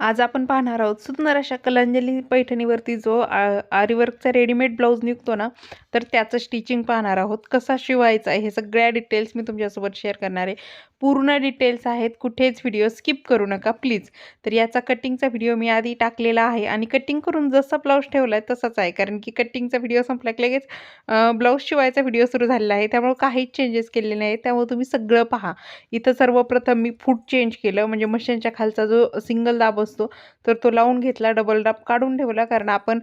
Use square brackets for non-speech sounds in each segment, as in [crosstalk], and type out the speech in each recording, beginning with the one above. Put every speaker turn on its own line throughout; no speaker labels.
आज आपण पाहणार आहोत सुंदर अशा कलांजली पैठणीवरती जो आ आरीवर्कचा रेडीमेड ब्लाऊज निघतो ना तर त्याचं स्टिचिंग पाहणार आहोत. कसा शिवायचा आहे हे सगळ्या डिटेल्स मी तुमच्यासोबत शेअर करणार आहे. पूर्ण डिटेल्स आहेत. कुठेच व्हिडिओ स्किप करू नका प्लीज तर याचा कटिंगचा व्हिडिओ मी आधी टाकलेला आहे आणि कटिंग करून जसा ब्लाऊज ठेवला आहे तसाच आहे. कारण की कटिंगचा व्हिडिओ संपला की लगेच ब्लाऊज शिवायचा व्हिडिओ सुरू झालेला आहे. त्यामुळे काहीच चेंजेस केलेले नाही. त्यामुळे तुम्ही सगळं पहा. इथं सर्वप्रथम मी फूट चेंज केलं. म्हणजे मशीनच्या खालचा जो सिंगल दाब असतो तर तो लावून घेतला. डबल दाब काढून ठेवला. कारण आपण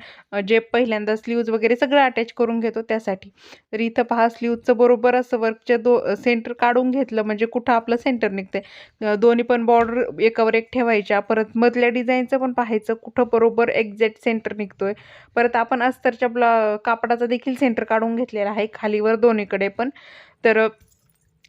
जे पहिल्यांदा स्लीव्ज वगैरे सगळं अटॅच करून घेतो त्यासाठी. तर इथं पहा स्लीवचं बरोबर असं वर्कच्या दो सेंटर काढून घेतलं. म्हणजे कुठं आपलं सेंटर निघतंय. दोन्ही पण बॉर्डर एकावर एक ठेवायच्या. परत मधल्या डिझाईनचं पण पाहायचं. कुठं बरोबर एक्झॅक्ट सेंटर निघतोय. परत आपण अस्तरच्या ब्ला कापडाचा देखील सेंटर काढून घेतलेला आहे. खालीवर दोन्हीकडे पण. तर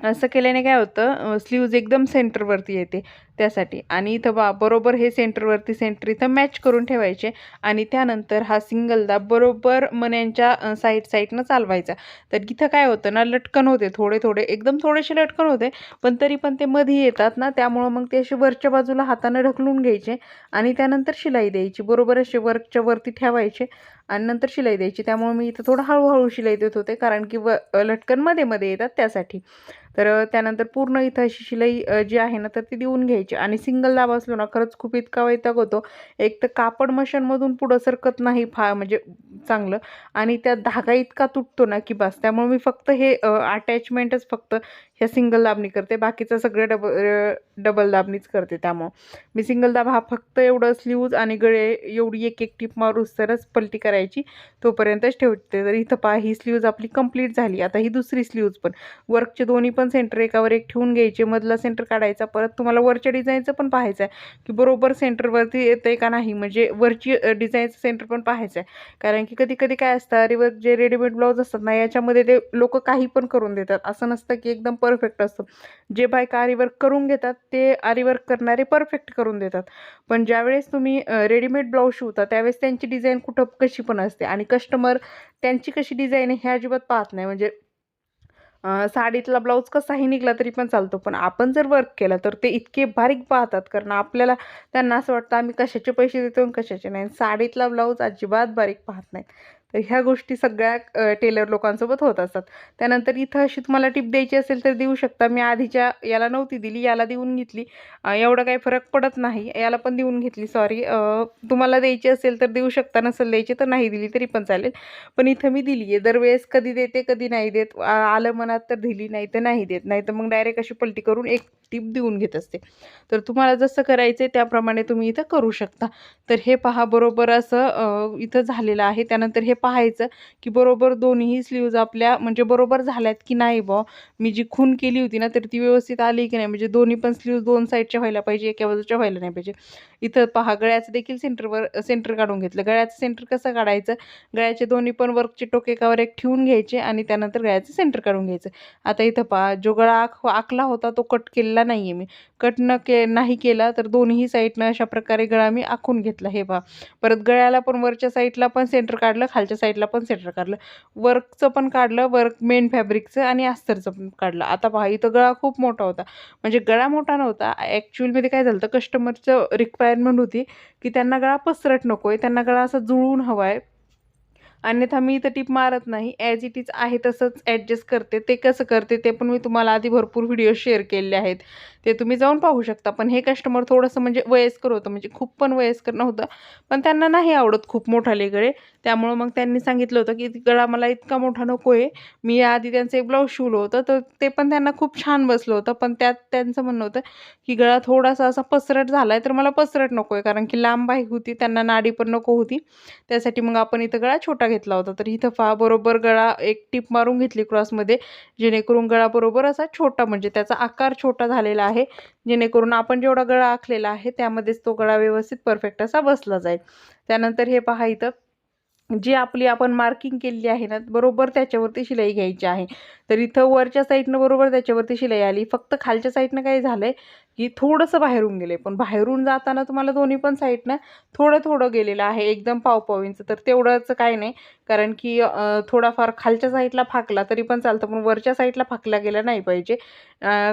असं केल्याने काय होतं स्लीव्ज एकदम सेंटरवरती येते त्यासाठी. आणि इथं बा बरोबर हे सेंटरवरती सेंटर इथं मॅच करून ठेवायचे आणि त्यानंतर हा सिंगल दाब बरोबर मण्यांच्या साईड साईडनं चालवायचा. तर इथं काय होतं ना लटकन होते थोडे थोडे एकदम थोडेसे लटकन होते पण तरी पण ते मध्ये येतात ना त्यामुळं मग ते असे वरच्या बाजूला हातानं ढकलून घ्यायचे आणि त्यानंतर शिलाई द्यायची. बरोबर असे वर्कच्या वरती ठेवायचे आणि नंतर शिलाई द्यायची. त्यामुळे मी इथं थोडं हळूहळू शिलाई देत होते कारण की व लटकनमध्ये मध्ये येतात त्यासाठी. तर त्यानंतर पूर्ण इथं अशी शिलाई जी आहे ना तर ती देऊन घ्यायची. आणि सिंगल दाब असलो ना खरंच खूप इतका वैताग होतो. एक तर कापड मशीनमधून पुढं सरकत नाही फा म्हणजे चांगलं. आणि त्या धागा इतका तुटतो ना की बस त्यामुळे मी फक्त हे अटॅचमेंटच फक्त ह्या सिंगल दाबनी करते. बाकीचं सगळं डबल डबल दाबनीच करते त्यामुळं. मी सिंगल दाब हा फक्त एवढं स्लीव्ज आणि गळे एवढी एक एक टिप मारूस तरच पलटी करायची. तोपर्यंतच ठेवते. तर इथं पहा ही स्लीव्ज आपली कंप्लीट झाली. आता ही दुसरी स्लीव्ज पण. वर्कचे दोन्ही पण सेंटर एकावर एक ठेवून घ्यायचे. मधला सेंटर काढायचा परत तुम्हाला वरच्या डिझाईनचं पण पाहायचं आहे. की बरोबर सेंटरवरती येतं आहे का नाही? म्हणजे वरची डिझाईनचं सेंटर पण पाहायचं आहे. कारण की कधी कधी काय असतं अरे जे रेडीमेड ब्लाऊज असतात ना याच्यामध्ये ते लोक काही पण करून देतात. असं नसतं की एकदम परफेक्ट असतं. जे बायका आरीवर्क करून घेतात ते आरीवर्क करणारे परफेक्ट करून देतात. पण ज्यावेळेस तुम्ही रेडीमेड ब्लाऊज शिवता त्यावेळेस त्यांची डिझाईन कुठं कशी पण असते. आणि कस्टमर त्यांची कशी डिझाईन आहे हे अजिबात पाहत नाही. म्हणजे साडीतला ब्लाऊज कसाही निघला तरी पण चालतो. पण आपण जर वर्क केलं तर ते इतके बारीक पाहतात. कारण आपल्याला त्यांना असं वाटतं आम्ही कशाचे पैसे देतो आणि कशाचे नाही? साडीतला ब्लाऊज अजिबात बारीक पाहत नाहीत. तर ह्या गोष्टी सगळ्या टेलर लोकांसोबत होत असतात. त्यानंतर इथं अशी तुम्हाला टिप द्यायची असेल तर देऊ शकता. मी आधीच्या याला नव्हती दिली याला देऊन घेतली. एवढं काही फरक पडत नाही. याला पण देऊन घेतली सॉरी तुम्हाला द्यायची असेल तर देऊ शकता नसेल द्यायची तर नाही दिली तरी पण चालेल. पण इथं मी दिली आहे. दरवेळेस कधी देते कधी नाही देत. आलं मनात तर दिली नाही तर नाही देत. नाही तर मग डायरेक्ट अशी पलटी करून एक टिप देऊन घेत असते. तर तुम्हाला जसं करायचं आहे त्याप्रमाणे तुम्ही इथं करू शकता. तर हे पहा बरोबर असं इथं झालेलं आहे. त्यानंतर हे पाहायचं की बरोबर दोन्ही स्लीव्ज आपल्या म्हणजे बरोबर झाल्यात की नाही बॉ मी जी खून केली होती ना तर ती व्यवस्थित आली की नाही? म्हणजे दोन्ही पण स्लीव्ज दोन साईडच्या व्हायला पाहिजे एका बाजूच्या व्हायला नाही पाहिजे. इथं पहा गळ्याचं देखील सेंटरवर सेंटर काढून घेतलं. गळ्याचं सेंटर कसं काढायचं? गळ्याचे दोन्ही पण वर्कचे टोके एकावर एक ठेवून घ्यायचे आणि त्यानंतर गळ्याचं सेंटर काढून घ्यायचं. आता इथं पहा जो गळा आख आखला होता तो कट केलेला नाही आहे मी. कट न के नाही केला तर दोन्ही साईडनं अशा प्रकारे गळा मी आखून घेतला. हे पहा. परत गळ्याला पण वरच्या साईडला पण सेंटर काढलं खालच्या साईडला पण सेंटर काढलं. वर्कचं पण काढलं वर्क मेन फॅब्रिकचं आणि अस्तरचं पण काढलं. आता पहा इथं गळा खूप मोठा होता. म्हणजे गळा मोठा नव्हता. ॲक्च्युअलमध्ये काय झालं होतं कस्टमरचं रिक्वायरमेंट होती की त्यांना गळा पसरट नको आहे त्यांना गळा असा जुळून हवा आहे अन्यथा मी इथं टिप मारत नाही. ॲज इट इज आहे तसंच ॲडजस्ट करते. ते कसं करते ते पण मी तुम्हाला आधी भरपूर व्हिडिओ शेअर केलेले आहेत. ते तुम्ही जाऊन पाहू शकता. पण हे कस्टमर थोडंसं म्हणजे वयस्कर होतं. म्हणजे खूप पण वयस्कर नव्हतं. पण त्यांना नाही आवडत खूप मोठाले गळे त्यामुळं मग त्यांनी सांगितलं होतं की गळा मला इतका मोठा नको आहे मी आधी त्यांचं एक ब्लाऊज शिवलं होतं. तर ते पण त्यांना खूप छान बसलं होतं. पण त्यात त्यांचं म्हणणं होतं की गळा थोडासा असा पसरट झाला आहे तर मला पसरट नको आहे कारण की लांब आहे होती. त्यांना नाडी पण नको होती. त्यासाठी मग आपण इथं गळा छोटा घेतला होता. तर इथं फा बरोबर गळा एक टिप मारून घेतली क्रॉसमध्ये जेणेकरून गळा बरोबर असा छोटा म्हणजे त्याचा आकार छोटा झालेला आहे. जेणेकरून आपण जेवढा गळा आखलेला आहे त्यामध्येच तो गळा व्यवस्थित परफेक्ट असा बसला जाईल. त्यानंतर हे पहा इथं. जी आपली आपण मार्किंग केलेली आहे ना बरोबर त्याच्यावरती शिलाई घ्यायची आहे. तर इथं वरच्या साईडनं बरोबर त्याच्यावरती शिलाई आली. फक्त खालच्या साईडनं काय झालं आहे की थोडंसं बाहेरून गेले. पण बाहेरून जाताना तुम्हाला दोन्ही पण साईडनं थोडं थोडं गेलेलं आहे. एकदम पाव इंच तर तेवढंच काय नाही. कारण की थोडाफार खालच्या साईडला फाकला तरी पण चालतं. पण वरच्या साईडला फाकला गेला नाही पाहिजे.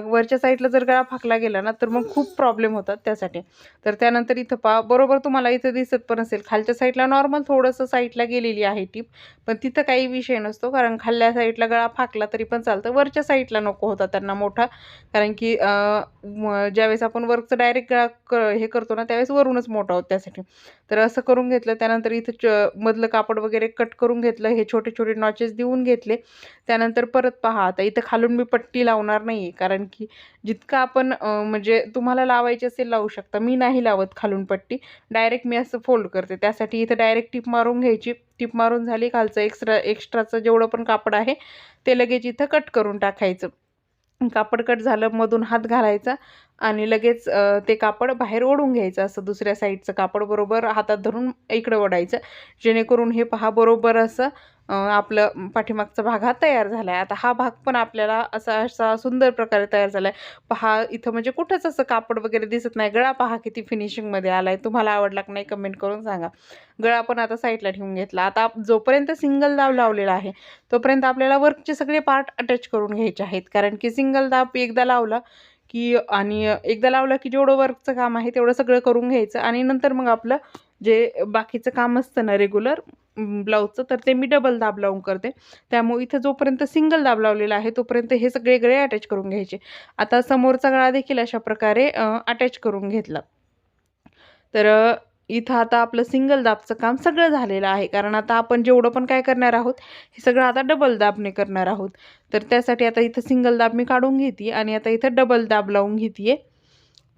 वरच्या साईडला जर गळा फाकला गेला ना तर मग खूप प्रॉब्लेम होतात त्यासाठी. तर त्यानंतर इथं पा बरोबर तुम्हाला इथं दिसत पण असेल. खालच्या साईडला नॉर्मल थोडंसं साईडला गेलेली आहे टीप पण तिथं काही विषय नसतो. कारण खाल्ल्या साईडला गळा फाकला तरी पण चालतं. वरच्या साईडला नको होता त्यांना मोठा. कारण की म- ज्यावेळेस आपण वरचं डायरेक्ट क हे करतो ना त्यावेळेस वरूनच मोठा होत त्यासाठी. तर असं करून घेतलं त्यानंतर इथं च मधलं कापड वगैरे कट करून घेतलं हे छोटे छोटे नॉचेस देऊन घेतले. त्यानंतर परत पहा आता इथं खालून मी पट्टी लावणार नाही आहे कारण की जितकं आपण म्हणजे तुम्हाला लावायची असेल लावू शकता. मी नाही लावत खालून पट्टी. डायरेक्ट मी असं फोल्ड करते. त्यासाठी इथं डायरेक्ट टिप मारून घ्यायची. टिप मारून झाली खालचं एक्स्ट्रा एक्स्ट्राचं जेवढं पण कापड आहे ते लगेच इथं कट करून टाकायचं. कापड कट झालं मधून हात घालायचा आणि लगेच ते कापड बाहेर ओढून घ्यायचं असं दुसऱ्या साईडचं कापड बरोबर हातात धरून इकडं ओढायचं. जेणेकरून हे पहा बरोबर असं आपलं पाठीमागचा भाग हा तयार झाला आहे आता हा भाग पण आपल्याला असा असा सुंदर प्रकारे तयार झाला आहे पहा इथं म्हणजे कुठंच असं कापड वगैरे दिसत नाही. गळा पहा किती फिनिशिंगमध्ये आला आहे तुम्हाला आवडला की नाही कमेंट करून सांगा. गळा पण आता साईडला ठेवून घेतला. आता जोपर्यंत सिंगल दाब लावलेला आहे तोपर्यंत आपल्याला वर्कचे सगळे पार्ट अटॅच करून घ्यायचे आहेत. कारण की सिंगल दाब एकदा लावला की आणि एकदा लावलं की जेवढं वर्कचं काम आहे तेवढं सगळं करून घ्यायचं. आणि नंतर मग आपलं जे बाकीचं काम असतं ना रेग्युलर ब्लाऊजचं तर ते मी डबल दाब लावून करते. त्यामुळे इथं जोपर्यंत सिंगल दाब लावलेला आहे तोपर्यंत हे सगळे गळे अटॅच करून घ्यायचे. आता समोरचा गळा देखील अशा प्रकारे अटॅच करून घेतला. तर इथं आता आपलं सिंगल दाबचं काम सगळं झालेलं आहे. कारण आता आपण जेवढं पण काय करणार आहोत हे सगळं आता डबल दाबने करणार आहोत. तर त्यासाठी आता इथं सिंगल दाब मी काढून घेते आणि आता इथं डबल दाब लावून घेते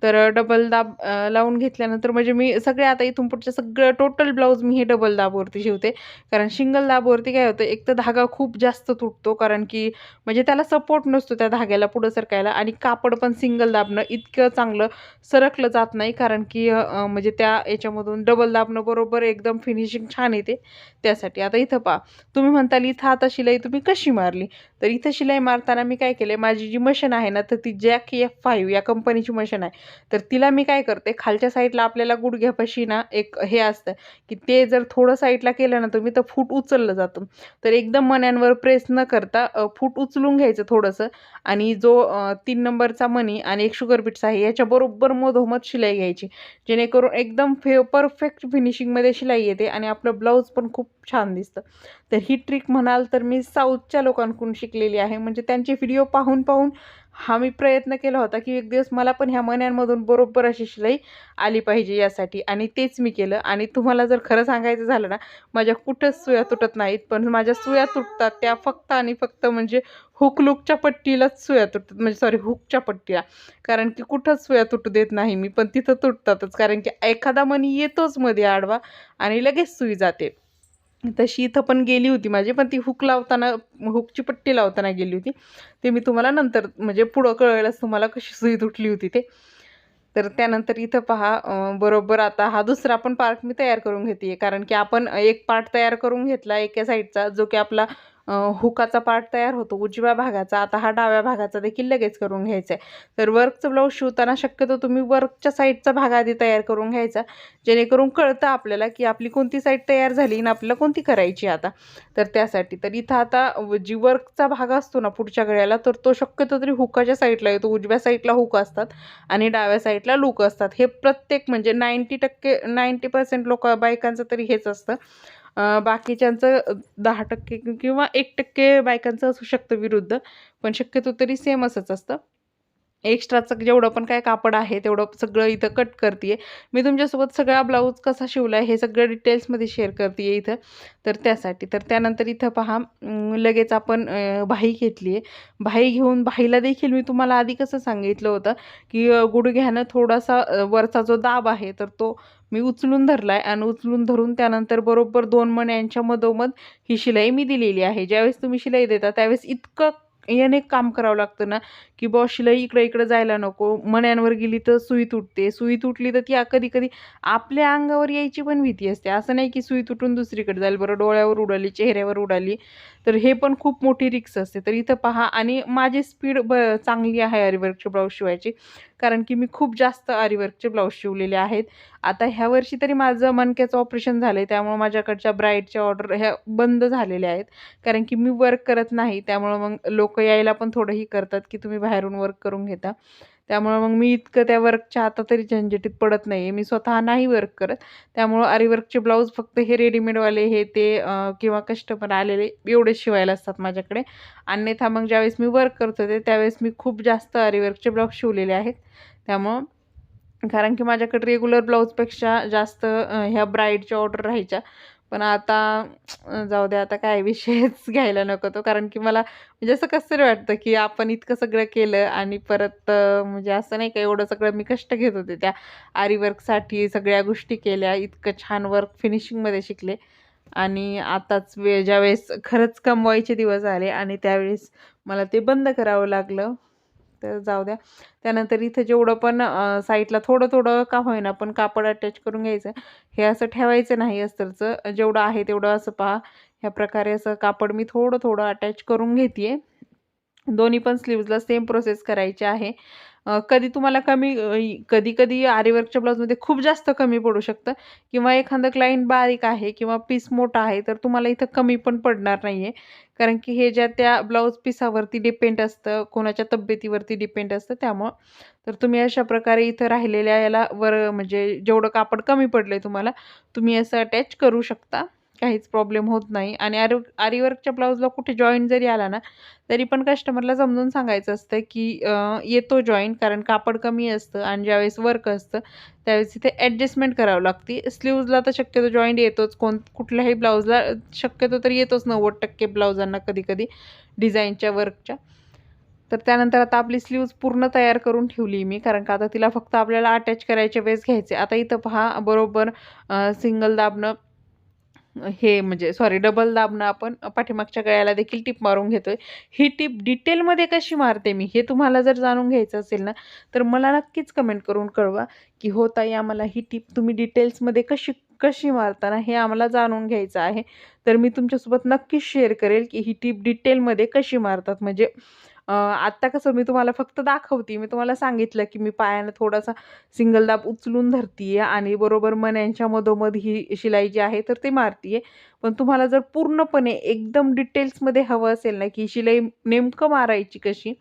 तर डबल दाब लावून घेतल्यानंतर म्हणजे मी सगळे आता इथून पुढचे सगळं टोटल ब्लाऊज मी हे डबल दाबवरती शिवते. कारण सिंगल दाबवरती काय होतं एक तर धागा खूप जास्त तुटतो कारण की म्हणजे त्याला सपोर्ट नसतो त्या धाग्याला पुढं सरकायला आणि कापड पण सिंगल दाबणं इतकं चांगलं सरकलं जात नाही कारण की म्हणजे त्या याच्यामधून डबल दाबणं बरोबर एकदम फिनिशिंग छान येते. त्यासाठी. आता इथं पहा तुम्ही म्हणताल इथं आता शिलाई तुम्ही कशी मारली? तर इथं शिलाई मारताना मी काय केले माझी जी मशीन आहे ना तर ती जॅक एफ फाईव्ह या कंपनीची मशीन आहे. तर तिला मी काय करते खालच्या साईडला आपल्याला गुडघ्यापाशी ना एक हे असतं की ते जर थोडं साईडला केलं ना तुम्ही तर फूट उचललं जातं. तर एकदम मण्यांवर प्रेस न करता फूट उचलून घ्यायचं थोडंसं आणि जो तीन नंबरचा मनी आणि एक शुगर बीट्स आहे याच्याबरोबर मधोमध शिलाई घ्यायची. जेणेकरून एकदम फे परफेक्ट फिनिशिंगमध्ये शिलाई येते आणि आपलं ब्लाऊज पण खूप छान दिसतं. तर ही ट्रिक म्हणाल तर मी साऊथच्या लोकांकडून शिकलेली आहे. म्हणजे त्यांचे व्हिडिओ पाहून पाहून हा मी प्रयत्न केला होता की एक दिवस मला पण ह्या मण्यांमधून बरोबर अशी शिलाई आली पाहिजे यासाठी. आणि तेच मी केलं. आणि तुम्हाला जर खरं सांगायचं झालं ना माझ्या कुठंच सुया तुटत नाहीत. पण माझ्या सुया तुटतात त्या फक्त आणि फक्त म्हणजे हुक लुकच्या पट्टीलाच सुया तुटतात. म्हणजे सॉरी हुकच्या पट्टीला. कारण की कुठंच सुया तुटू देत नाही मी. पण तिथं तुटतातच. कारण की एखादा मनी येतोच मध्ये आडवा आणि लगेच सुई जाते. तशी इथं पण गेली होती माझी पण ती हुक लावताना हुकची पट्टी लावताना गेली होती. ते मी तुम्हाला नंतर म्हणजे पुढं कळेलच तुम्हाला कशी सुई तुटली होती ते. तर त्यानंतर इथं पहा बरोबर आता हा दुसरा पण पार्ट मी तयार करून घेते. कारण की आपण एक पार्ट तयार करून घेतला एका साईडचा जो की आपला हुकाचा पार्ट तयार होतो उजव्या भागाचा. आता हा डाव्या भागाचा देखील लगेच करून घ्यायचा आहे तर वर्कचं ब्लाऊज शिवताना शक्यतो तुम्ही वर्कच्या साईडचा भाग आधी तयार करून घ्यायचा जेणेकरून कळतं आपल्याला की आपली कोणती साईड तयार झाली आणि आपल्याला कोणती करायची आता. तर त्यासाठी. तर इथं आता जी वर्कचा भाग असतो ना पुढच्या गळ्याला तर तो शक्यतो तरी हुकाच्या साईडला येतो. उजव्या साईडला हुक असतात आणि डाव्या साईडला लूक असतात. हे प्रत्येक म्हणजे नाईंटी टक्के नाईंटी पर्सेंट लोक बायकांचं तरी हेच असतं. बाकीच्यांचं दहा टक्के किंवा एक टक्के बायकांचं असू शकतं विरुद्ध पण शक्यतो तरी सेम असंच असतं. एक्स्ट्राचं जेवढं पण काय कापड आहे तेवढं सगळं इथं कट करते मी तुमच्यासोबत सगळा ब्लाऊज कसा शिवला आहे हे सगळं डिटेल्समध्ये शेअर करते इथं. तर त्यासाठी तर त्यानंतर इथं पहा लगेच आपण भाई घेतली आहे भाई घेऊन भाईला देखील मी तुम्हाला आधी कसं सांगितलं होतं की गुडघ्यानं थोडासा वरचा जो दाब आहे तर तो मी उचलून धरला आहे आणि उचलून धरून त्यानंतर बरोबर दोन मण्यांच्या मधोमध ही शिलाई मी दिलेली आहे. ज्यावेळेस तुम्ही शिलाई देता त्यावेळेस इतकं याने काम करावं लागतं ना की बॉ शिलाई इकडं इकडं जायला नको मण्यांवर गेली तर सुई तुटते सुई तुटली तर ती कधी कधी आपल्या अंगावर यायची पण भीती असते. असं नाही की सुई तुटून दुसरीकडे जाईल बरं डोळ्यावर उडाली चेहऱ्यावर उडाली तर हे पण खूप मोठी रिक्स असते. तर इथं पहा आणि माझी स्पीड ब चांगली आहे अरिवर्कची ब्लाऊज शिवायची. कारण की मी खूप जास्त आरीवर्कचे ब्लाऊज शिवलेले आहेत. आता ह्या वर्षी तरी माझं मनक्याचं ऑपरेशन झालं आहे त्यामुळं माझ्याकडच्या ब्राईडच्या ऑर्डर ह्या बंद झालेल्या आहेत. कारण की मी वर्क करत नाही त्यामुळं मग लोक यायला पण थोडंही करतात की तुम्ही बाहेरून वर्क करून घेता. त्यामुळं मग मी इतकं त्या वर्कच्या आता तरी झंझटीत पडत नाही आहे मी स्वतः नाही वर्क करत. त्यामुळं आरीवर्कचे ब्लाऊज फक्त हे रेडीमेडवाले हे ते किंवा कस्टमर आलेले एवढेच शिवायला असतात माझ्याकडे. अन्यथा मग ज्यावेळेस मी वर्क करत होते त्यावेळेस मी खूप जास्त आरीवर्कचे ब्लाऊज शिवलेले आहेत. त्यामुळं कारण की माझ्याकडे रेग्युलर ब्लाऊजपेक्षा जास्त ह्या ब्राईडच्या ऑर्डर राहायच्या. पण आता जाऊ दे आता काय विषयच [laughs] घ्यायला नको तो. कारण की मला म्हणजे असं कसं तरी वाटतं की आपण इतकं सगळं केलं आणि परत म्हणजे असं नाही का एवढं सगळं मी कष्ट घेत होते त्या आरी वर्कसाठी सगळ्या गोष्टी केल्या इतकं छान वर्क फिनिशिंगमध्ये शिकले. आणि आताच वे ज्यावेळेस खरंच कमवायचे दिवस आले आणि त्यावेळेस मला ते बंद करावं लागलं. तर जाऊ द्या. त्यानंतर इथं जेवढं पण साईडला थोडं थोडं का होईना पण कापड अटॅच करून घ्यायचं. हे असं ठेवायचं नाही अस्तरचं. जेवढं आहे तेवढं असं पहा. ह्या प्रकारे असं कापड मी थोडं थोडं अटॅच करून घेते दोन्ही पण स्लीव्जला सेम प्रोसेस करायची आहे. कधी तुम्हाला कमी कधी कधी आरीवर्कच्या ब्लाऊजमध्ये खूप जास्त कमी पडू शकतं. किंवा एखादं क्लाईंट बारीक आहे किंवा पीस मोठा आहे तर तुम्हाला इथं कमी पण पडणार नाही आहे कारण की हे ज्या त्या ब्लाऊज पिसावरती डिपेंड असतं कोणाच्या तब्येतीवरती डिपेंड असतं त्यामुळं. तर तुम्ही अशा प्रकारे इथं राहिलेल्या याला वर म्हणजे जेवढं कापड कमी पडलं आहे तुम्हाला तुम्ही असं अटॅच करू शकता. काहीच प्रॉब्लेम होत नाही. आणि आरी आरीवर्कच्या ब्लाऊजला कुठे जॉईंट जरी आला ना तरी पण कस्टमरला समजून सांगायचं असतं की येतो जॉईंट कारण कापड कमी असतं आणि ज्यावेळेस वर्क असतं त्यावेळेस इथे ॲडजस्टमेंट करावं लागते. स्लीव्जला तर शक्यतो जॉईंट येतोच. कोण कुठल्याही ब्लाऊजला शक्यतो तर येतोच नव्वद टक्के ब्लाऊजांना कधी कधी डिझाईनच्या वर्कच्या तर त्यानंतर आता आपली स्लीव्ज पूर्ण तयार करून ठेवली मी कारण का आता तिला फक्त आपल्याला अटॅच करायच्या वेळेस घ्यायचे. आता इथं पहा बरोबर सिंगल दाबणं हे म्हणजे सॉरी डबल दाबणं आपण पाठीमागच्या गळ्याला देखील टिप मारून घेतोय. ही टिप डिटेलमध्ये कशी मारते मी हे तुम्हाला जर जाणून घ्यायचं असेल ना तर मला नक्कीच कमेंट करून कळवा की हो ताई आम्हाला ही टिप तुम्ही डिटेल्समध्ये कशी कशी मारताना हे आम्हाला जाणून घ्यायचं आहे. तर मी तुमच्यासोबत नक्कीच शेअर करेल की ही टिप डिटेलमध्ये कशी मारतात. म्हणजे आत्ता कसं मी तुम्हाला फक्त दाखवते. मी तुम्हाला सांगितलं की मी पायानं थोडासा सिंगल दाब उचलून धरते आणि बरोबर मन्यांच्या मधोमध ही शिलाई जी आहे तर ते मारते पण तुम्हाला जर पूर्णपणे एकदम डिटेल्समध्ये हवं असेल ना की शिलाई नेमकं मारायची कशी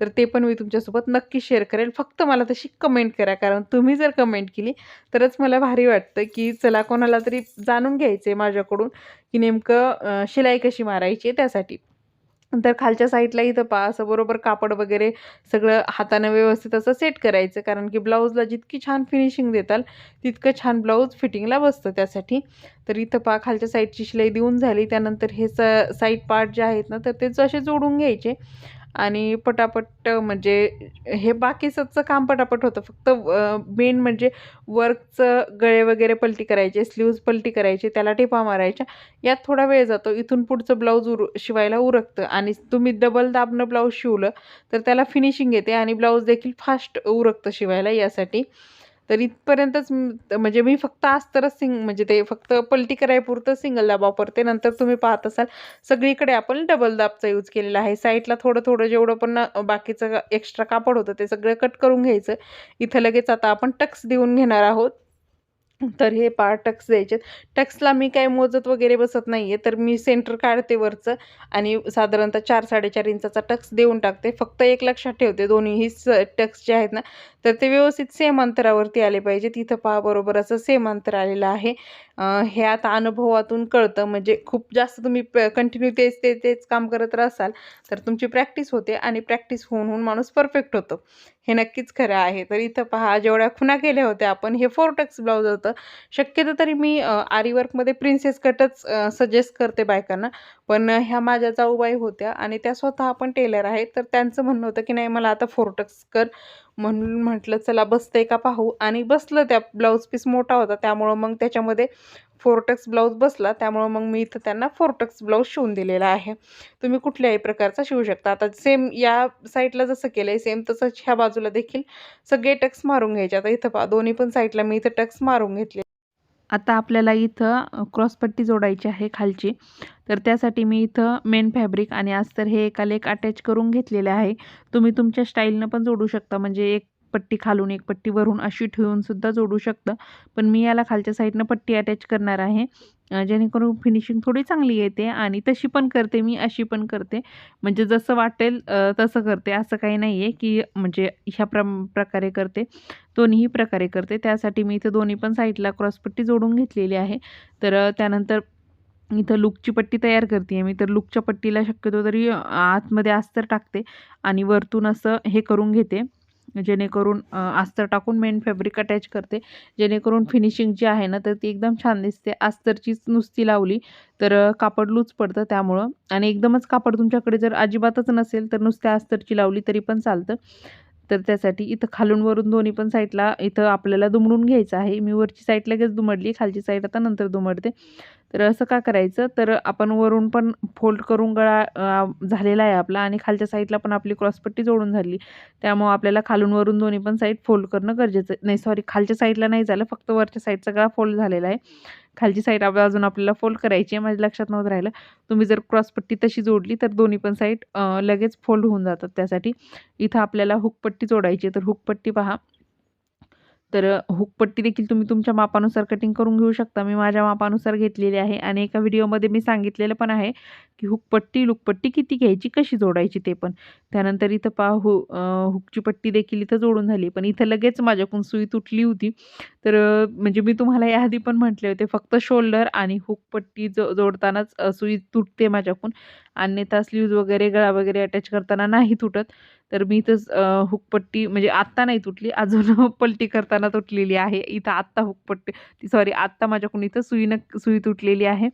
तर ते पण मी तुमच्यासोबत नक्की शेअर करेल. फक्त मला तशी कमेंट करा कारण तुम्ही जर कमेंट केली तरच मला भारी वाटतं की चला कोणाला तरी जाणून घ्यायचं आहे माझ्याकडून की नेमकं शिलाई कशी मारायची आहे त्यासाठी. नंतर खालच्या साईडला इथं पा असं बरोबर कापड वगैरे सगळं हातानं व्यवस्थित असं सेट करायचं. कारण की ब्लाऊजला जितकी छान फिनिशिंग देताल तितकं छान ब्लाऊज फिटिंगला बसतं त्यासाठी. तर इथं पा खालच्या साईडची शिलाई देऊन झाली. त्यानंतर हे स साईड पार्ट जे आहेत ना तर ते असे जोडून घ्यायचे. आणि पटापट म्हणजे हे बाकीचं काम पटापट होतं. फक्त मेन म्हणजे वर्कचं गळे वगैरे पलटी करायचे स्लीव्ज पलटी करायचे त्याला टिपा मारायच्या. यात थोडा वेळ जातो. इथून पुढचं ब्लाऊज उर शिवायला उरकतं. आणि तुम्ही डबल दाबणं ब्लाऊज शिवलं तर त्याला फिनिशिंग येते आणि ब्लाऊज देखील फास्ट उरकतं शिवायला यासाठी. तर इथपर्यंतच म्हणजे मी फक्त तरच सिंग म्हणजे ते फक्त पलटी करायपुरतं सिंगल दाब वापरते नंतर तुम्ही पाहत असाल. सगळीकडे आपण डबल दाबचा यूज केलेला आहे. साईडला थोडं थोडं जेवढं पण बाकीचं एक्स्ट्रा कापड होतं ते सगळं कट करून घ्यायचं. इथं लगेच आता आपण टक्स देऊन घेणार आहोत. तर हे पहा टक्स द्यायचे टक्सला मी काय मोजत वगैरे बसत नाही आहे तर मी सेंटर काढते वरचं आणि साधारणतः चार साडेचार इंचाचा टक्स देऊन टाकते. फक्त एक लक्षात ठेवते दोन्हीही स टक्स जे आहेत ना तर ते व्यवस्थित सेम अंतरावरती आले पाहिजे तिथं पहा बरोबर असं सेम अंतर आलेलं आहे. हे आता अनुभवातून कळतं. म्हणजे खूप जास्त तुम्ही कंटिन्यू तेच ते तेच काम करत असाल तर तुमची प्रॅक्टिस होते आणि प्रॅक्टिस होऊन होऊन माणूस परफेक्ट होतो. हे नक्कीच खरं आहे. तर इथं पहा जेवढ्या खुना केल्या होत्या आपण हे फोर टक्स ब्लाऊज होतं. शक्यतो तरी मी आरीवर्कमध्ये प्रिन्सेस कटच सजेस्ट करते बायकांना. पण ह्या माझ्या जाऊबाई होत्या आणि त्या स्वतः आपण टेलर आहेत. तर त्यांचं म्हणणं होतं की नाही मला आता फोर टक्स कर. म्हणून म्हटलं चला बसतं आहे का पाहू? आणि बसलं त्या ब्लाऊज पीस मोठा होता त्यामुळं मग त्याच्यामध्ये फोरटक्स ब्लाऊज बसला त्यामुळं मग मी इथं त्यांना फोरटक्स ब्लाऊज शिवून दिलेला आहे. तुम्ही कुठल्याही प्रकारचा शिवू शकता. आता सेम या साईडला जसं केलं आहे सेम तसंच ह्या बाजूला देखील सगळे टक्स मारून घ्यायचे. आता इथं पा दोन्ही पण साईडला मी इथं टक्स मारून घेतले. आता आपल्याला इथं क्रॉसपट्टी जोडायची आहे खालची. तर त्यासाठी मी इथं मेन फॅब्रिक आणि अस्तर हे एकाला एक अटॅच करून घेतलेले आहे. तुम्ही तुमच्या स्टाईलनं पण जोडू शकता. म्हणजे एक पट्टी खालून एक पट्टी वरून अशी ठेवूनसुद्धा जोडू शकतं. पण मी याला खालच्या साईडनं पट्टी अटॅच करणार आहे. जेणेकरून फिनिशिंग थोडी चांगली येते आणि तशी पण करते मी अशी पण करते. म्हणजे जसं वाटेल तसं करते. असं काही नाही आहे की म्हणजे ह्या प्र प्रकारे करते. दोन्हीही प्रकारे करते. त्यासाठी मी इथं दोन्ही पण साईडला क्रॉसपट्टी जोडून घेतलेली आहे. तर त्यानंतर इथं लुकची पट्टी तयार करते मी तर लुकच्या पट्टीला शक्यतो तरी आतमध्ये अस्तर टाकते आणि वरतून असं हे करून घेते. जेणेकरून अस्तर टाकून मेन फॅब्रिक अटॅच करते. जेणेकरून फिनिशिंग जी आहे ना तर ती एकदम छान दिसते. अस्तरचीच नुसती लावली तर कापड लूज पडतं त्यामुळं. आणि एकदमच कापड तुमच्याकडे जर अजिबातच नसेल तर नुसत्या अस्तरची लावली तरी पण चालतं. तर त्यासाठी इथं खालून वरून दोन्ही पण साईडला इथं आपल्याला दुमडून घ्यायचं आहे. मी वरची साईड लगेच दुमडली खालची साईड आता नंतर दुमडते. तर असं का करायचं? तर आपण वरून पण फोल्ड करून गळा झालेला आहे आपला आणि खालच्या साईडला पण आपली क्रॉसपट्टी जोडून झाली. त्यामुळं आपल्याला खालून वरून दोन्ही पण साईड फोल्ड करणं गरजेचं आहे. नाही सॉरी खालच्या साईडला नाही झालं फक्त वरच्या साईडचा गळा फोल्ड झालेला आहे. खालची साईड अजून आपल्याला फोल्ड करायची आहे माझ्या लक्षात नव्हतं राहिलं. तुम्ही जर क्रॉसपट्टी तशी जोडली तर दोन्ही पण साईड लगेच फोल्ड होऊन जातात त्यासाठी. इथं आपल्याला हुकपट्टी जोडायची आहे तर हुकपट्टी पहा. तर हुकपट्टी देखील तुम्ही तुमच्या मापानुसार कटिंग करून घेऊ शकता. मी माझ्या मापानुसार घेतलेली आहे आणि एका व्हिडिओमध्ये मी सांगितलेलं पण आहे की हुकपट्टी लुकपट्टी किती घ्यायची कशी जोडायची ते पण. त्यानंतर इथं पहा हो, हु हुकची पट्टी देखील इथं जोडून झाली. पण इथं लगेच माझ्याकडून सुई तुटली होती. तर म्हणजे मी तुम्हाला याआधी पण म्हटले होते फक्त शोल्डर आणि हुकपट्टी जो जोडतानाच सुई तुटते माझ्याकडून. अन्यथा स्लीव्ज वगैरे गळा वगैरे अटॅच करताना नाही तुटत. तर मी इथंच हुकपट्टी म्हणजे आत्ता नाही तुटली अजून [laughs] पलटी करताना तुटलेली आहे. इथं आत्ता हुकपट्टी सॉरी आत्ता माझ्याकडून इथं सुईनं सुई तुटलेली आहे.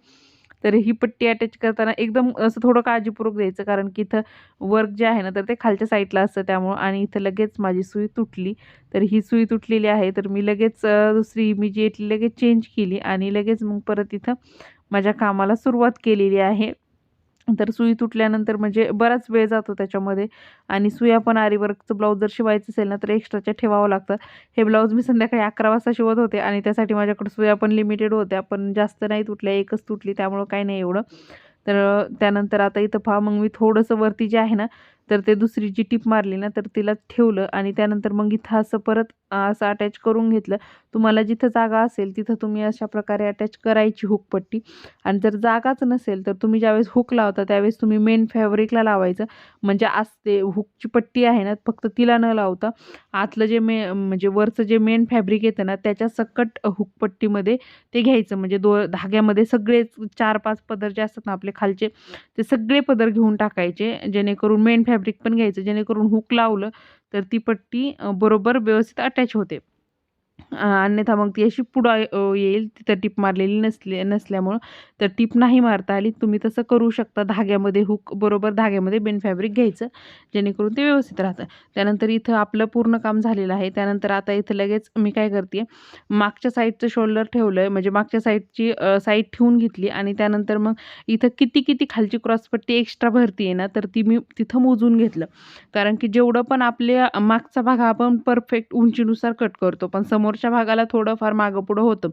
तर ही पट्टी अटॅच करताना एकदम असं थोडं काळजीपूर्वक द्यायचं कारण की इथं वर्क जे आहे ना तर ते खालच्या साईडला असतं. त्यामुळं आणि इथं लगेच माझी सुई तुटली. तर ही सुई तुटलेली आहे. तर मी लगेच दुसरी मी जी येतली लगेच चेंज केली आणि लगेच मग परत इथं माझ्या कामाला सुरुवात केलेली आहे. तर सुई तुटल्यानंतर म्हणजे बराच वेळ जातो त्याच्यामध्ये. आणि सुया पण आरीवर्कचं ब्लाऊज जर शिवायचं असेल ना तर एक्स्ट्राच्या ठेवावं लागतं. हे ब्लाऊज मी संध्याकाळी अकरा वाजता शिवत होते आणि त्यासाठी माझ्याकडे सुया पण लिमिटेड होत्या. पण जास्त नाही तुटल्या एकच तुटली त्यामुळं काही नाही एवढं. तर त्यानंतर आता इथं पहा मग मी थोडंसं वरती जे आहे ना तर ते दुसरी जी टीप मारली ना तर तिला ठेवलं आणि त्यानंतर मग इथं असं परत असं अटॅच करून घेतलं. तुम्हाला जिथं जागा असेल तिथं तुम्ही अशा प्रकारे अटॅच करायची हुकपट्टी. आणि जर जागाच नसेल तर तुम्ही ज्यावेळेस हुक लावता त्यावेळेस तुम्ही मेन फॅब्रिकला लावायचं. म्हणजे असते हुकची पट्टी आहे ना फक्त तिला न लावता आतलं जे मे म्हणजे वरचं जे मेन फॅब्रिक येतं ना त्याच्या सकट हुकपट्टीमध्ये ते घ्यायचं. म्हणजे दो धाग्यामध्ये सगळे चार पाच पदर जे असतात ना आपले खालचे ते सगळे पदर घेऊन टाकायचे. जेणेकरून मेन फॅब्रिक पण घ्यायचं. जेणेकरून हुक लावलं तर ती पट्टी बरोबर व्यवस्थित अटॅच होते. अन्यथा मग ती अशी पुढं येईल. तिथं टीप मारलेली नसले नसल्यामुळं तर टीप नाही मारता आली. तुम्ही तसं करू शकता. धाग्यामध्ये हुक बरोबर धाग्यामध्ये बेन फॅब्रिक घ्यायचं जेणेकरून ते व्यवस्थित राहतं. त्यानंतर इथं आपलं पूर्ण काम झालेलं आहे. त्यानंतर आता इथं लगेच मी काय करते मागच्या साईडचं शोल्डर ठेवलं आहे म्हणजे मागच्या साईडची साईड ठेवून घेतली आणि त्यानंतर मग इथं किती किती खालची क्रॉसपट्टी एक्स्ट्रा भरती आहे ना तर ती मी तिथं मोजून घेतलं. कारण की जेवढं पण आपल्या मागचा भाग हा आपण परफेक्ट उंचीनुसार कट करतो पण समोर समोरच्या भागाला थोडंफार मागं पुढं होतं.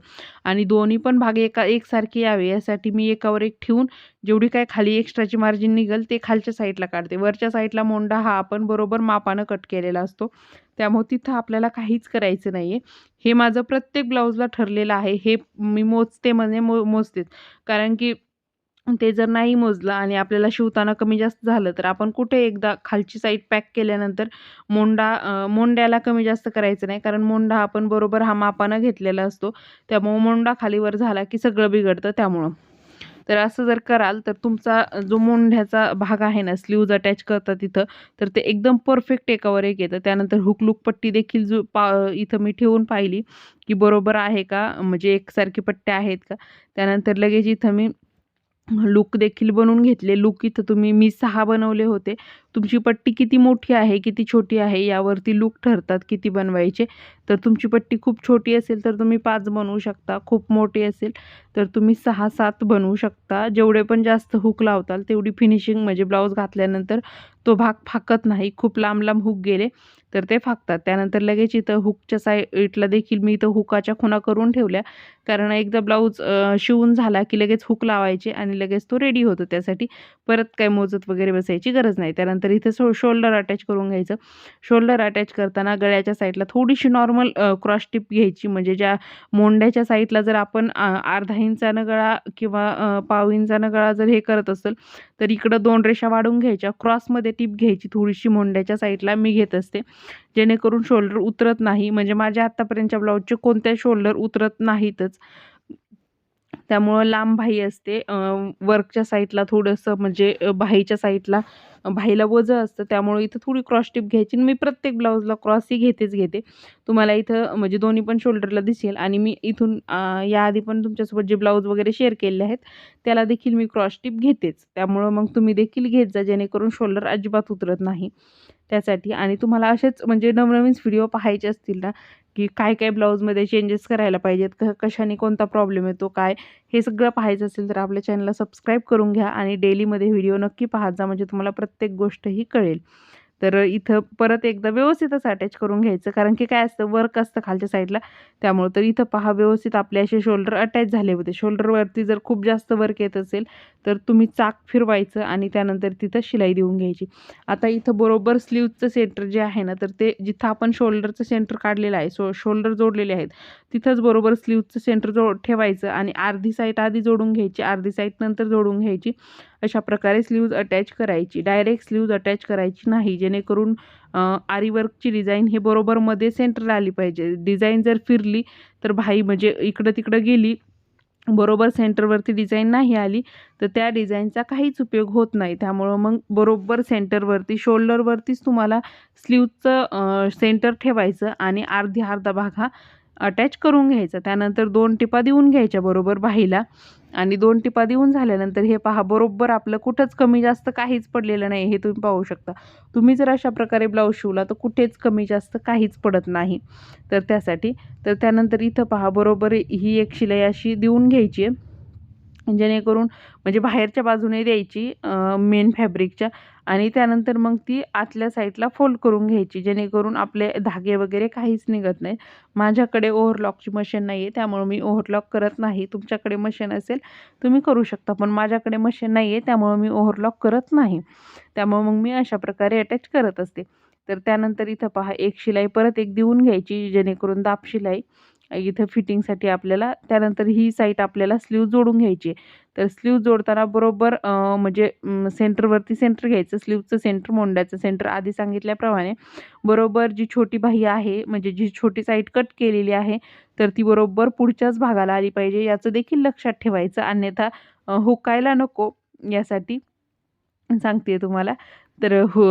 आणि दोन्ही पण भाग एका एकसारखे यावे यासाठी मी एकावर एक ठेवून जेवढी काय खाली एक्स्ट्राची मार्जिन निघेल ते खालच्या साईडला काढते. वरच्या साईडला मोंडा हा आपण बरोबर मापानं कट केलेला असतो. त्यामुळे तिथं आपल्याला काहीच करायचं नाही आहे हे माझं प्रत्येक ब्लाऊजला ठरलेलं आहे. हे मी मोजते म्हणजे मो मोजतेच. कारण की ते जर नाही मोजलं आणि आपल्याला शिवताना कमी जास्त झालं तर आपण कुठे एकदा खालची साईड पॅक केल्यानंतर मोंडा मोंड्याला कमी जास्त करायचं नाही. कारण मोंडा आपण बरोबर हा मापानं घेतलेला असतो. त्यामुळं मोंडा खालीवर झाला की सगळं बिघडतं त्यामुळं. तर असं जर कराल तर तुमचा जो मोंढ्याचा भाग आहे ना स्लीव्ज अटॅच करतात तिथं तर ते एकदम परफेक्ट एकावर एक येतं. त्यानंतर हुकलुक पट्टी देखील जो पा इथं मी ठेवून पाहिली की बरोबर आहे का? म्हणजे एकसारखी पट्ट्या आहेत का? त्यानंतर लगेच इथं मी लूक देखील बनवून घेतले. लूक इथं तुम्ही मी सहा बनवले होते. तुमची पट्टी किती मोठी आहे किती छोटी आहे यावरती लूक ठरतात किती बनवायचे. तर तुमची पट्टी खूप छोटी असेल तर तुम्ही पाच बनवू शकता खूप मोठी असेल तर तुम्ही सहा सात बनवू शकता. जेवढे पण जास्त हुक लावताल तेवढी फिनिशिंग म्हणजे ब्लाऊज घातल्यानंतर तो भाग फाकत नाही खूप लांब लांब हुक गेले तर ते फाकतात. त्यानंतर लगेच इथं हुकच्या साईडला देखील मी इथं हुकाच्या खुणा करून ठेवल्या. कारण एकदा ब्लाऊज शिवून झाला की लगेच हुक लावायचे आणि लगेच तो रेडी होतो त्यासाठी. परत काय मोजत वगैरे बसायची गरज नाही. त्यानंतर तर इथे सो शोल्डर अटॅच करून घ्यायचं. शोल्डर अटॅच करताना गळ्याच्या साईडला थोडीशी नॉर्मल क्रॉस टिप घ्यायची. म्हणजे ज्या मोंड्याच्या साईडला जर आपण अर्धा इंचानं गळा किंवा पाव इंचानं गळा जर हे करत असेल तर इकडं दोन रेषा वाढवून घ्यायच्या. क्रॉसमध्ये टिप घ्यायची थोडीशी मोंड्याच्या साईडला मी घेत असते. जेणेकरून शोल्डर उतरत नाही. म्हणजे माझ्या आत्तापर्यंतच्या ब्लाऊजचे कोणत्या शोल्डर उतरत नाहीतच. त्यामुळं लांब भाई असते. वर्कच्या साईडला थोडंसं म्हणजे भाईच्या साईडला भाईला वजं असतं. त्यामुळे इथं थोडी क्रॉस टिप घ्यायची आणि मी प्रत्येक ब्लाऊजला क्रॉसही घेतेच घेते. तुम्हाला इथं म्हणजे दोन्ही पण शोल्डरला दिसेल आणि मी इथून याआधी पण तुमच्यासोबत जे ब्लाऊज वगैरे शेअर केलेले आहेत त्याला देखील मी क्रॉस टिप घेतेच. त्यामुळं मग तुम्ही देखील घेत जा जेणेकरून शोल्डर अजिबात उतरत नाही. त्यासाठी. आणि तुम्हाला असेच म्हणजे नवनवीन व्हिडिओ पाहायचे असतील ना की काय काय ब्लाऊजमध्ये चेंजेस करायला पाहिजेत क कशाने कोणता प्रॉब्लेम येतो काय हे सगळं पाहायचं असेल तर आपल्या चॅनलला सबस्क्राईब करून घ्या आणि डेलीमध्ये व्हिडिओ नक्की पाहत जा म्हणजे तुम्हाला प्रत्येक गोष्ट ही कळेल. तर इथं परत एकदा व्यवस्थितच अटॅच करून घ्यायचं. कारण की काय असतं वर्क असतं खालच्या साईडला त्यामुळं तर इथं पहा व्यवस्थित आपले असे शोल्डर अटॅच झाले होते. शोल्डरवरती जर खूप जास्त वर्क येत असेल तर तुम्ही चाक फिरवायचं आणि त्यानंतर तिथं शिलाई देऊन घ्यायची. आता इथं बरोबर स्लीवचं सेंटर जे आहे ना तर ते जिथं आपण शोल्डरचं सेंटर काढलेलं आहे सो शोल्डर जोडलेले आहेत तिथंच बरोबर स्लीवचं सेंटर जो ठेवायचं आणि अर्धी साईड आधी जोडून घ्यायची अर्धी साईड नंतर जोडून घ्यायची. अशा प्रकारे स्लीव्ज अटॅच करायची. डायरेक्ट स्लीव्ज अटॅच करायची नाही. जेणेकरून आरीवर्कची डिझाईन हे बरोबर मध्ये सेंटरला आली पाहिजे. डिझाईन जर फिरली तर भाई म्हणजे इकडं तिकडं गेली बरोबर सेंटरवरती डिझाईन नाही आली तर त्या डिझाईनचा काहीच उपयोग होत नाही. त्यामुळं मग बरोबर सेंटरवरती शोल्डरवरतीच तुम्हाला स्लीवचं सेंटर ठेवायचं आणि अर्धी अर्धा भाग हा अटॅच करून घ्यायचा. त्यानंतर दोन टिपा देऊन घ्यायच्या बरोबर बाहीला. आणि दोन टिपा देऊन झाल्यानंतर हे पहा बरोबर आपलं कुठंच कमी जास्त काहीच पडलेलं नाही हे तुम्ही पाहू शकता. तुम्ही जर अशा प्रकारे ब्लाऊज शिवला तर कुठेच कमी जास्त काहीच पडत नाही. तर त्यासाठी तर त्यानंतर इथं पहा बरोबर ही एक शिलाई अशी देऊन घ्यायची आहे. म्हणजे जेणेकरून म्हणजे बाहेरच्या बाजूने द्यायची मेन फॅब्रिकच्या आणि त्यानंतर मग ती आतल्या साईडला फोल्ड करून घ्यायची जेणेकरून आपले धागे वगैरे काहीच निघत नाही माझ्याकडे ओव्हरलॉकची मशीन नाही आहे त्यामुळे मी ओव्हरलॉक करत नाही. तुमच्याकडे मशीन असेल तुम्ही करू शकता पण माझ्याकडे मशीन नाही आहे त्यामुळं मी ओव्हरलॉक करत नाही. त्यामुळं मग मी अशा प्रकारे अटॅच करत असते. तर त्यानंतर इथं पहा एक शिलाई परत एक देऊन घ्यायची जेणेकरून दाब शिलाई इथं फिटिंगसाठी आपल्याला त्यानंतर ही साईट आपल्याला स्लीव जोडून घ्यायची तर स्लीव जोडताना बरोबर म्हणजे सेंटरवरती सेंटर घ्यायचं स्लीवचं सेंटर मोंड्याचं सेंटर आधी सांगितल्याप्रमाणे. बरोबर जी छोटी बाही आहे म्हणजे जी छोटी साईट कट केलेली आहे तर ती बरोबर पुढच्याच भागाला आली पाहिजे याचं देखील लक्षात ठेवायचं. अन्यथा हुकायला नको यासाठी सांगते तुम्हाला. तर हु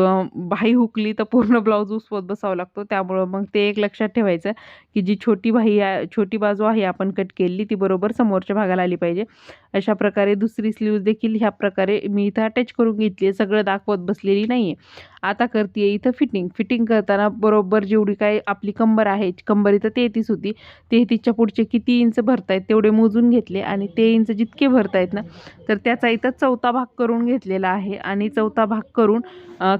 भाई हुकली तर पूर्ण ब्लाऊज उसवत बसावा लागतो. त्यामुळं मग ते एक लक्षात ठेवायचं की जी छोटी भाई छोटी बाजू आहे आपण कट केली ती बरोबर समोरच्या भागाला आली पाहिजे. अशा प्रकारे दुसरी स्लीव्ज देखील ह्या प्रकारे मी इथं अटॅच करून घेतली आहे. सगळं दाखवत बसलेली नाही आहे आता करते आहे इथं फिटिंग फिटिंग करताना बरोबर जेवढी काय आपली कंबर आहे कंबर इथं तेहतीस होती. तेहतीसच्या पुढचे किती इंच भरतायत तेवढे मोजून घेतले आणि ते इंच जितके भरतायत ना तर त्याचा इथं चौथा भाग करून घेतलेला आहे. आणि चौथा भाग करून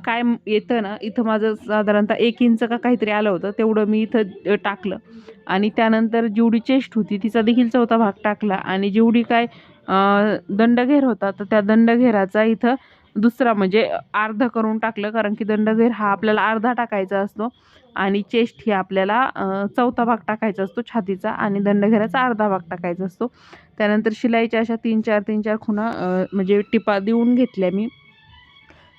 काय येतं ना इथं माझं साधारणतः एक इंच का काहीतरी आलं होतं तेवढं मी इथं टाकलं. आणि त्यानंतर जेवढी चेस्ट होती तिचा देखील चौथा भाग टाकला. आणि जेवढी काय दंडघेर होता तर त्या दंडघेराचा इथं दुसरा म्हणजे अर्धा करून टाकलं कारण की दंडघेर हा आपल्याला अर्धा टाकायचा असतो आणि चेस्ट ही आपल्याला चौथा भाग टाकायचा असतो छातीचा आणि दंडघेराचा अर्धा भाग टाकायचा असतो. त्यानंतर शिलाईच्या अशा तीन चार तीन चार खुणा म्हणजे टिपा देऊन घेतल्या मी.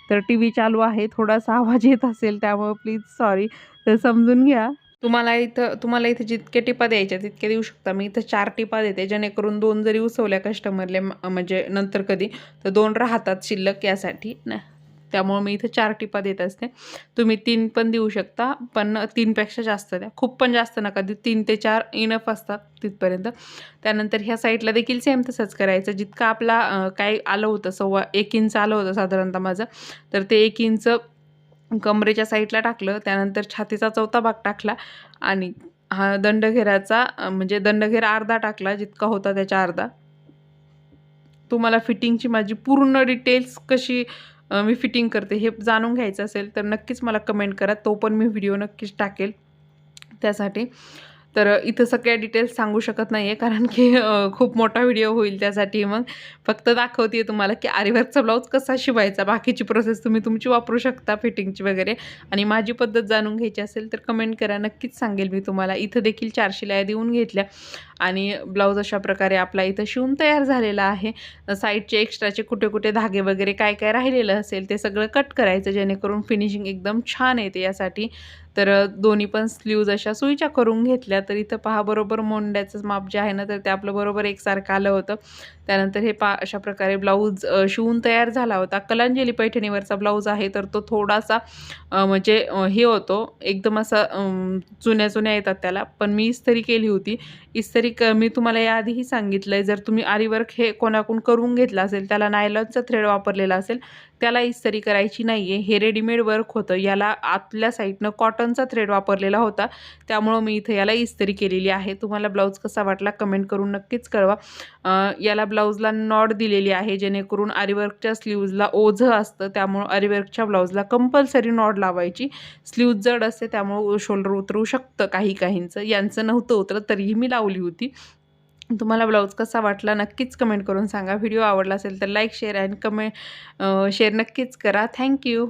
तर टी व्ही चालू आहे थोडासा आवाज येत असेल त्यामुळं प्लीज सॉरी तर समजून घ्या. तुम्हाला इथं तुम्हाला इथं जितके टिपा द्यायच्या तितके देऊ शकता. मी इथं चार टिपा देते जेणेकरून दोन जरी उसवल्या कस्टमरले म्हणजे नंतर कधी तर दोन राहतात शिल्लक यासाठी ना. त्यामुळं मी इथं चार टिपा देत असते. तुम्ही तीन पण देऊ शकता पण तीनपेक्षा जास्त द्या. खूप पण जास्त नका देऊ. तीन ते चार इनफ असतात तिथपर्यंत. त्यानंतर ह्या साईडला देखील सेम तसंच करायचं. जितकं आपला काय आलं होतं सव्वा एक इंच आलं होतं साधारणतः माझं तर ते एक इंच कमरेच्या साईडला टाकलं त्यानंतर छातीचा चौथा भाग टाकला आणि हा दंडघेराचा म्हणजे दंडघेर अर्धा टाकला जितका होता त्याच्या अर्धा. तुम्हाला फिटिंगची माझी पूर्ण डिटेल्स कशी मी फिटिंग करते हे जाणून घ्यायचं असेल तर नक्कीच मला कमेंट करा तो पण मी व्हिडिओ नक्कीच टाकेल त्यासाठी. तर इथं सगळ्या डिटेल्स सांगू शकत नाही आहे कारण की खूप मोठा व्हिडिओ होईल त्यासाठी मग. फक्त दाखवते तुम्हाला की आरीवर्कचा ब्लाऊज कसा शिवायचा बाकीची प्रोसेस तुम्ही तुमची वापरू शकता फिटिंगची वगैरे. आणि माझी पद्धत जाणून घ्यायची असेल तर कमेंट करा नक्कीच सांगेल मी तुम्हाला. इथं देखील चार शिलाया देऊन घेतल्या. आणि ब्लाऊज अशा प्रकारे आपला इथं शिवून तयार झालेला आहे. साईडचे एक्स्ट्राचे कुठे कुठे धागे वगैरे काय काय राहिलेलं असेल ते सगळं कट करायचं जेणेकरून फिनिशिंग एकदम छान येते यासाठी. तर दोन्ही पण स्लीव्ज अशा सुईच्या करून घेतल्या तर इथं पहा बरोबर मोंड्याचं माप जे आहे ना तर ते आपलं बरोबर एकसारखं आलं होतं. त्यानंतर हे पा अशा प्रकारे ब्लाऊज शिवून तयार झाला होता. कलांजली पैठणीवरचा ब्लाऊज आहे तर तो थोडासा म्हणजे हे होतो. एकदम असा जुन्या चुन्या चुन्या येतात त्याला. पण मी इस्तरी केली होती. इस्तरी क मी तुम्हाला याआधीही सांगितलं आहे जर तुम्ही आरीवर्क हे कोणाकडून करून घेतलं असेल त्याला नायलॉनचा थ्रेड वापरलेला असेल त्याला इस्तरी करायची नाही आहे हे रेडीमेड वर्क होतं. याला आतल्या साईडनं कॉटनचा थ्रेड वापरलेला होता. त्यामुळं मी इथं याला इस्तरी केलेली आहे. तुम्हाला ब्लाऊज कसा वाटला कमेंट करून नक्कीच कळवा. याला ब्लाऊजला नॉट दिलेली आहे जेणेकरून आरीवर्कच्या स्लीव्जला ओझं असतं त्यामुळं आरीवर्कच्या ब्लाऊजला कंपल्सरी नॉड लावायची. स्लीव जड असते त्यामुळं शोल्डर उतरू शकतं काही काहींचं. यांचं नव्हतं उतरत तरीही मी लावली होती. तुम्हाला ब्लाऊज कसा वाटला नक्कीच कमेंट करून सांगा. व्हिडिओ आवडला असेल तर like share and comment share नक्कीच करा. Thank you.